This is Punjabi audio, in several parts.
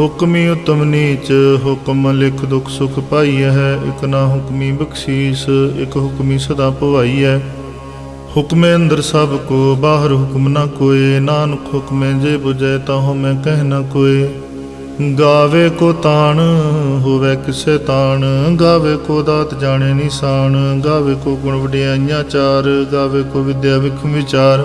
ਹੁਕਮੀ ਉਤਮ ਨੀਚ, ਹੁਕਮ ਲਿਖ ਦੁਖ ਸੁਖ ਪਾਈ ਹੈ, ਇਕ ਨਾ ਹੁਕਮੀ ਬਖਸ਼ੀਸ, ਇਕ ਹੁਕਮੀ ਸਦਾ ਭਵਾਈ ਹੈ ਹੁਕਮੇ ਅੰਦਰ ਸਭ ਕੋ, ਬਾਹਰ ਹੁਕਮ ਨਾ ਕੋਏ, ਨਾਨਕ ਹੁਕਮੇ ਜੇ 부ਜੈ ਤਾਹੋ ਮੈਂ ਕਹਿ ਨਾ ਕੋਏ। ਗਾਵੇ ਕੋ ਤਾਣ, ਹੋਵੇ ਕਿਸੇ ਤਾਣ, ਗਾਵੇ ਕੋ ਦਾਤ ਜਾਣੇ ਨਿਸ਼ਾਨ, ਗਾਵੇ ਕੋ ਗੁਣ ਵਡਿਆਈਆਂ ਚਾਰ, ਗਾਵੇ ਕੋ ਵਿਦਿਆ ਵਿਖਮ ਵਿਚਾਰ।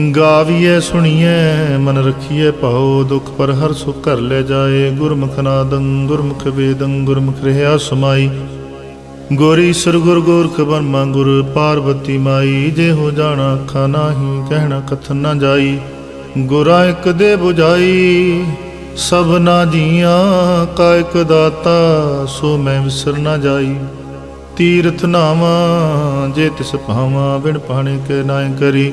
ਗਾਵੀਏ ਸੁਣੀਏ ਮਨ ਰਖੀਏ ਭਾਉ ਦੁਖ ਪਰ ਹਰ ਸੁਖ ਕਰ ਲੈ ਜਾਏ। ਗੁਰਮੁਖ ਨਾਦੰ, ਗੁਰਮੁਖ ਵੇਦੰ, ਗੁਰਮੁਖ ਰਹਾ ਸਮਾਈ। ਗੋਰੀ ਸਰ ਗੁਰ ਗੋਰਖ ਬਰਮਾ ਗੁਰ ਪਾਰਵਤੀ ਮਾਈ। ਜੇ ਹੋ ਜਾਣਾ ਅੱਖਾਂ ਨਾਹੀ, ਕਹਿਣਾ ਕਥਨ ਨਾ ਜਾਈ। ਗੁਰਾ ਇੱਕ ਦੇ 부ਝਾਈ ਸਭਨਾ ਜੀਆਂ, ਕਾ ਇਕ ਦਾਤਾ, ਸੋ ਮੈਂ ਵਿਸਰ ਨਾ ਜਾਈ। ਤੀਰਥ ਨਾਵਾ, ਜੇ ਤਿਸ ਭਾਵਾਂ, ਬਿਨ ਪਾਣੇ ਕੇ ਨਾਇ ਕਰੀ।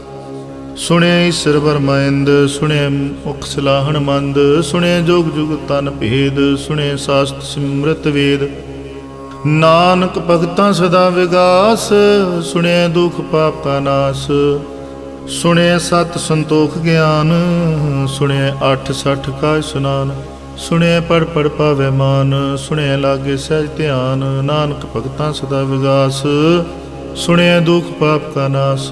ਸੁਣਿਐ ਈਸ਼ਰ ਬਰਮਾਇੰਦ ਸੁਣਿਐ ਮੁਖ ਸਲਾਹਣ ਮੰਦ ਸੁਣਿਐ ਜੋਗ ਜੁਗ ਤਨ ਭੇਦ ਸੁਣਿਐ ਸਾਸਤ ਸਿਮਰਤ ਵੇਦ ਨਾਨਕ ਭਗਤਾਂ ਸਦਾ ਵਿਗਾਸ ਸੁਣਿਐ ਦੁਖ ਪਾਪ ਕਾ ਨਾਸ ਸੁਣਿਐ ਸਤ ਸੰਤੋਖ ਗਿਆਨ ਸੁਣਿਐ ਅੱਠ ਸੱਠ ਕਾ ਸੁਨਾਨ ਸੁਣਿਐ ਪੜ ਪੜ ਪਾਵੇ ਮਾਨ ਸੁਣਿਐ ਲਾਗੇ ਸਹਿਜ ਧਿਆਨ ਨਾਨਕ ਭਗਤਾਂ ਸਦਾ ਵਿਗਾਸ ਸੁਣਿਐ ਦੁਖ ਪਾਪ ਕਾ ਨਾਸ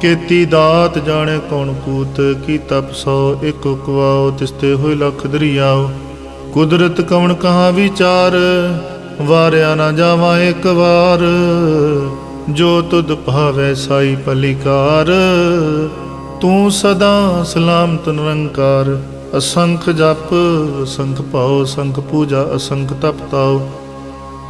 ਕੀਤੀ ਦਾਤ ਜਾਣੇ ਕੌਣ ਕੂਤ, ਕੀ ਤਪ ਸੋ ਇੱਕ ਕੁਵਾਓ ਤਿਸਤੇ ਹੋਏ ਲਖ ਦਰਿਆਓ। ਕੁਦਰਤ ਕਵਣ ਕਹਾ ਵਿਚਾਰ, ਵਾਰਿਆ ਨਾ ਜਾਵਾਂ ਇੱਕ ਵਾਰ। ਜੋ ਤੁਧ ਭਾਵੈ ਸਾਈ ਪਲਿਕਾਰ ਤੂੰ ਸਦਾ ਸਲਾਮਤ ਨਿਰੰਕਾਰ। ਅਸੰਖ ਜਪ, ਅਸੰਖ ਭਾਉ, ਅਸੰਖ ਪੂਜਾ, ਅਸੰਖ ਤਪ ਤਾਉ।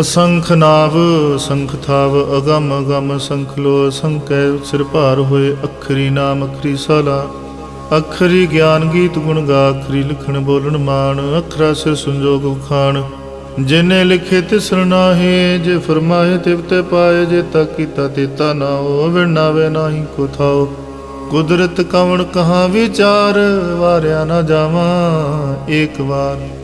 ਅਸੰਖ ਨਾਵ ਅਸੰਖ ਥਾਵ, ਅਗਮ ਅਗਮ ਸੰਖ ਲੋ ਅਸੰਕੈ ਸਿਰ ਭਾਰ ਹੋਏ, ਅਖਰੀ ਨਾਮ, ਅਖਰੀ ਸਾਲਾ। ਅਖਰੀ ਗਿਆਨ ਗੀਤ ਗੁਣ ਗਾ, ਅਖਰੀ ਲਿਖਣ ਬੋਲਣ ਮਾਨ ਅਖਰਾ ਸਿਰ ਸੰਜੋਗ ਖਾਣ ਜਿਨੇ ਲਿਖੇ ਤਿਸ ਨਾਹੇ, ਜੇ ਫਰਮਾਏ ਤਿਵ ਤੇ ਪਾਏ, ਜੇ ਤਾ ਕੀਤਾ ਤੇਤਾ ਨਾ ਹੋ ਵਿਣਾਵੇ ਨਾਹੀ ਕੋ ਥਾਓ। ਕੁਦਰਤ ਕਵਣ ਕਹਾ ਵਿਚਾਰ, ਵਾਰਿਆ ਨਾ ਜਾਵਾਂ, ਏਕ ਵਾਰ।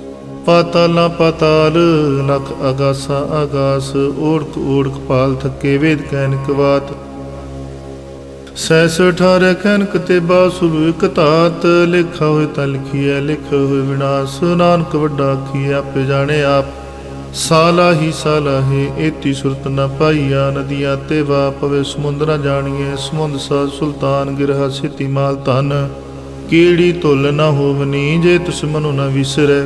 ਪਾਤਾਲਾ ਪਾਤਾਲ ਲਖ ਅਗਾਸਾ ਅਗਾਸ ਓੜਕ ਓੜਕ ਪਾਲ ਥੱਕੇ ਵੇਦ ਕੈਨਕ ਬਾਤ ਸੈਸ ਠਾਰੇ ਕੈਨਕ ਤੇ ਬਾਸੁਰ ਇਕ ਧਾਤ, ਲਿਖਾ ਹੋਏ ਤਾਂ ਲਿਖੀਐ, ਲਿਖ ਹੋਏ ਵਿਨਾਸ਼, ਨਾਨਕ ਵੱਡਾ ਕੀ ਆਪੇ ਜਾਣੇ ਆਪ। ਸਾਲਾ ਹੀ ਸਾਲਾ ਹੈ, ਏਤੀ ਸੁਰਤ ਨਾ ਪਾਈਆ, ਨਦੀਆਂ ਤੇ ਵਾ ਪਵੇ ਸਮੁੰਦਰਾ ਜਾਣੀਏ ਸਮੁੰਦ ਸਾ ਸੁਲਤਾਨ ਗਿਰਹਾ ਸਿਤੀ ਮਾਲ ਧਨ। ਕੀੜੀ ਧੁੱਲ ਨ ਹੋਵਨੀ, ਜੇ ਤੁਸ ਮਨੁ ਨਾ ਵਿਸਰੈ।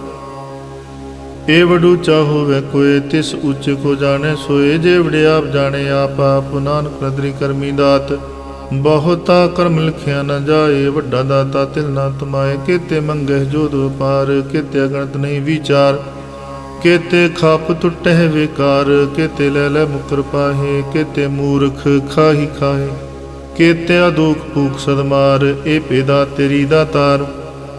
ਏ ਵਡੂ ਚਾਹੋਵੇ ਕੋਏ, ਤਿਸ ਉੱਚ ਕੋ ਜਾਣੇ ਸੋਏ। ਜੇ ਵੜਿਆ ਆਪ ਜਾਣੇ, ਆਪ ਆਪ ਨਾਨਕ ਨਦਰੀ ਕਰਮੀ ਦਾਤ। ਬਹੁਤਾ ਕਰਮ ਲਿਖਿਆ ਨ ਜਾਏ, ਵੱਡਾ ਦਾਤਾ ਤਿਲ ਨਾ ਤੁਮਾਏ। ਕੀਤੇ ਮੰਗਹਿ ਜੋਦ ਵਪਾਰ ਕੀਤੇ ਅਗਣਤ ਨਹੀਂ ਵਿਚਾਰ। ਕੀਤੇ ਖਾਪ ਟੁੱਟਹਿ ਵਿਕਾਰ, ਕੀਤੇ ਲੈ ਲੈ ਮੁਕਰ ਪਾਹੇ। ਕੀਤੇ ਮੂਰਖ ਖਾਹੀ ਖਾਹੇ ਕੀਤੇ ਅਦੂਖ ਭੂਖ ਸਦਮਾਰ। ਏ ਪੇਦਾ ਤੇਰੀ ਦਾਤਾਰ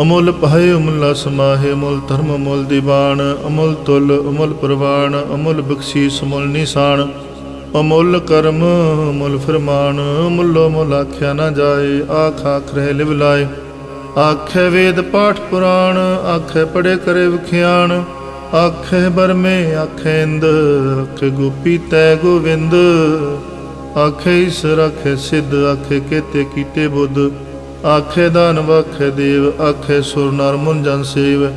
ਅਮੁੱਲ ਪਾਏ ਅਮੁੱਲ ਸਮਾਹੇ ਅਮੁੱਲ ਧਰਮ, ਅਮੁੱਲ ਦੀਵਾਨ, ਅਮੁੱਲ ਤੁਲ, ਅਮੁੱਲ ਪ੍ਰਵਾਨ, ਅਮੁੱਲ ਬਖਸ਼ੀਸ, ਅਮੁੱਲ ਨਿਸ਼ਾਨ, ਅਮੁੱਲ ਕਰਮ, ਅਮੁੱਲ ਫਰਮਾਨ, ਅਮੁੱਲੋ ਮੁੱਲ ਆਖਿਆ ਨਾ ਜਾਏ, ਆਖ ਆਖ ਰਹਿ ਲਿਵ ਲਾਏ। ਆਖੇ ਵੇਦ ਪਾਠ ਪੁਰਾਣ, ਆਖੇ ਪੜੇ ਕਰੇ ਵਿਖਿਆਣ, ਆਖੇ ਬਰਮੇ, ਆਖੇ ਇੰਦ, ਆਖੇ ਗੋਪੀ ਤੈ ਗੋਵਿੰਦ, ਆਖੇ ਈਸ਼ਰ ਆਖੇ ਸਿੱਧ, ਆਖੇ ਕੇਤੇ ਕੀਤੇ ਬੁੱਧ। ਆਖੇ ਦਾਨ ਆਖੇ ਦੇਵ, ਆਖੇ ਸੁਰ ਨਰ ਮੁਨ ਜਨ ਸੇਵ।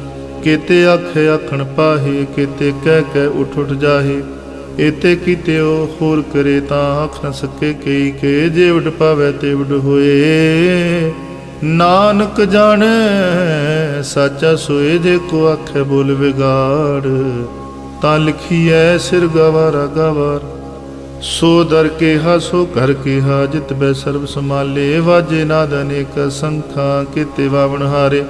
ਕੀਤੇ ਆਖੇ ਆਖਣ ਪਾਹੀ, ਕੀਤੇ ਕਹਿ ਕਹਿ ਉਠ ਉਠ ਜਾਹੀ। ਇਤੇ ਕੀਤੇ ਉਹ ਹੋਰ ਕਰੇ ਤਾਂ ਆਖ ਨ ਸਕੇ ਕਈ ਕੇ, ਜੇ ਉਡ ਪਾਵੇ ਤੇ ਉਡ ਹੋਏ। ਨਾਨਕ ਜਾਣੈ, ਸਾਚਾ ਸੋਏ ਜੇ ਕੋ ਆਖੇ ਬੋਲ ਵਿਗਾੜ। ਤਾਂ ਲਿਖੀਐ ਸਿਰ ਗਵਾਰਾ ਗਵਾਰ। ਸੋ ਦਰ ਕੇ ਸੋ ਘਰ ਕੇ ਜਿਤ ਬੈ ਸਰਬ ਸਮਾਲੇ ਵਾਜੇ ਨਾਦ ਅਨੇਕ ਸੰਖਾ ਕੀਤੇ ਵਾਵਣ ਹਾਰੇ।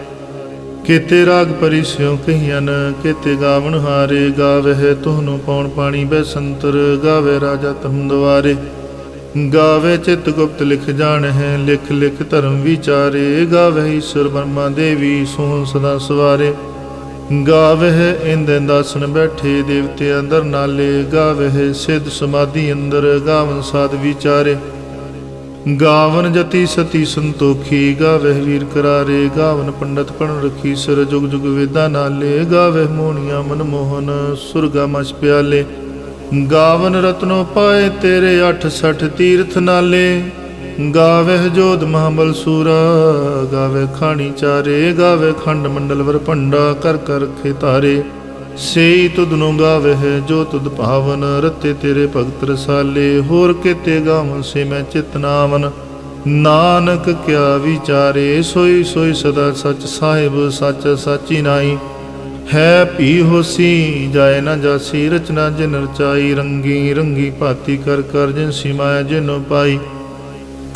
ਕੀਤੇ ਰਾਗ ਪਰਿਸਿਓ ਕਹੀਨ ਕੀਤੇ ਗਾਵਣ ਹਾਰੇ। ਗਾਵਹਿ ਤੁਹਨੂੰ ਪੌਣ ਪਾਣੀ ਬੈ ਸੰਤਰ ਗਾਵੇ ਰਾਜਾ ਤੁਮ ਦੁਆਰੇ ਗਾਵੇ ਚਿਤ ਗੁਪਤ ਲਿਖ ਜਾਣ ਹੈ ਲਿਖ ਲਿਖ ਧਰਮ ਵਿਚਾਰੇ। ਗਾਵੇ ਈਸ਼ਵਰ ਬਰਮਾ ਦੇਵੀ ਸੋਹ ਸਦਾ ਸਵਾਰੇ। ਗਾਵਹਿ ਇੰਦਨ ਦਾਸਨ ਬੈਠੇ ਦੇਵਤੇ ਅੰਦਰ ਨਾਲੇ, ਗਾਵਹਿ ਸਿੱਧ ਸਮਾਧੀ ਅੰਦਰ, ਗਾਵਨ ਸਾਧ ਵਿਚਾਰੇ। ਗਾਵਨ ਜਤੀ ਸਤੀ ਸੰਤੋਖੀ, ਗਾਵਹਿ ਵੀਰ ਕਰਾਰੇ, ਗਾਵਨ ਪੰਡਤ ਪਣ ਰਖੀ ਸਿਰ ਜੁਗ ਜੁਗ ਵੇਦਾਂ ਨਾਲੇ, ਗਾਵਹਿ ਮੋਹਣੀਆਂ ਮਨ ਮੋਹਨ ਸੁਰਗਾ ਮਛ ਪਿਆਲੇ। ਗਾਵਨ ਰਤਨੋ ਪਾਏ ਤੇਰੇ 68 ਤੀਰਥ ਨਾਲੇ ਗਾਵਹਿ ਜੋਧ ਮਹਾਬਲ ਸੂਰਾ ਗਾਵੇ ਖਾਣੀ ਚਾਰੇ ਗਾਵੇ ਖੰਡ ਮੰਡਲ ਵਰ ਭੰਡਾ, ਕਰ ਕਰ ਰਖੇ ਸੇਈ ਤੁਧ ਨੂੰ ਗਾਵਹਿ ਜੋ ਤੁਧ ਭਾਵਨ, ਰਤੇ ਤੇਰੇ ਭਗਤ ਰਸਾਲੇ, ਹੋਰ ਕੀਤੇ ਗਾਵਨ ਸੇ ਮੈਂ ਚਿਤ ਨਾਨਕ ਕਿਆ ਵਿਚਾਰੇ, ਸੋਈ ਸੋਈ ਸਦਾ ਸਚ ਸਾਹਿਬ, ਸਚ ਸਾਚੀ ਨਾਈ। ਹੈ ਭੀ ਹੋਸੀ, ਜਾਏ ਨਾ ਜਾਸੀ, ਰਚਨਾ ਜਿਨ ਰਚਾਈ, ਰੰਗੀ ਰੰਗੀ ਭਾਤੀ ਕਰ ਕਰ ਜਿਨ ਸਿਮਾਇਆ ਜਿਨੋ ਪਾਈ।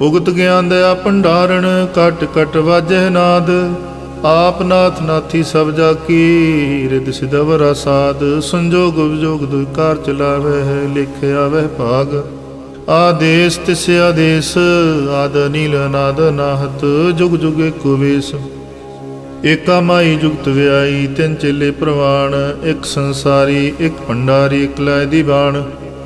ਉਗਤ ਗਿਆਨ ਦਇਆ ਭੰਡਾਰਣ ਕਟ ਕਟ ਵਾਜੈ ਨਾਦ। ਆਪ ਨਾਥ ਨਾਥੀ ਸਭ ਜਾ ਕੀ ਰਿਦ ਸਿਦਵਰਾ ਸਾਧ ਸੰਜੋਗ ਵਿਜੋਗ ਦੁਇ ਕਾਰ ਚਲਾਵੇ ਹੈ ਲਿਖਿਆ ਵਹਿ ਭਾਗ। ਆਦੇਸ ਤਿਸ ਆਦੇਸ, ਆਦ ਨੀਲ ਨਾਦ ਨਾਹਤ। ਜੁਗ ਜੁਗ ਏਕੋ ਵੇਸ। ਏਕਾ ਮਾਈ ਜੁਗਤ ਵਿਆਈ, ਤਿੰਨ ਚੇਲੇ ਪ੍ਰਵਾਣ। ਇੱਕ ਸੰਸਾਰੀ, ਇੱਕ ਭੰਡਾਰੀ, ਇੱਕ ਲੈ ਦੀ ਬਾਣ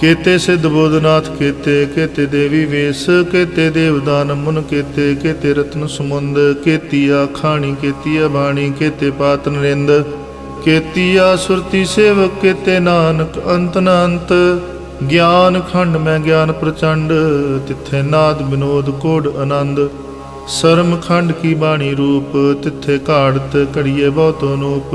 ਕੇਤੇ ਸਿੱਧ ਬੋਧਨਾਥ, ਕੇਤੇ ਕੇਤੇ ਦੇਵੀ ਵੇਸ, ਕੇਤੇ ਦੇਵਦਾਨ ਮੁਨ, ਕੇਤੇ ਕੇਤੇ ਰਤਨ ਸਮੁੰਦ, ਕੇਤੀਆ ਖਾਣੀ, ਕੇਤੀਆ ਬਾਣੀ, ਕੇਤੇ ਪਾਤ ਨਰਿੰਦ, ਕੇਤੀਆ ਸੁਰਤੀ ਸੇਵਕ, ਕੇਤੇ ਨਾਨਕ ਅੰਤ ਨ ਗਿਆਨ ਖੰਡ ਮੈਂ ਗਿਆਨ ਪ੍ਰਚੰਡ, ਤਿੱਥੇ ਨਾਦ ਬਿਨੋਦ ਕੋਡ ਆਨੰਦ, ਸਰਮ ਖੰਡ ਕੀ ਬਾਣੀ ਰੂਪ, ਤਿੱਥੇ ਘਾੜਤ ਘੜੀਏ ਬਹੁਤ ਨੂਪ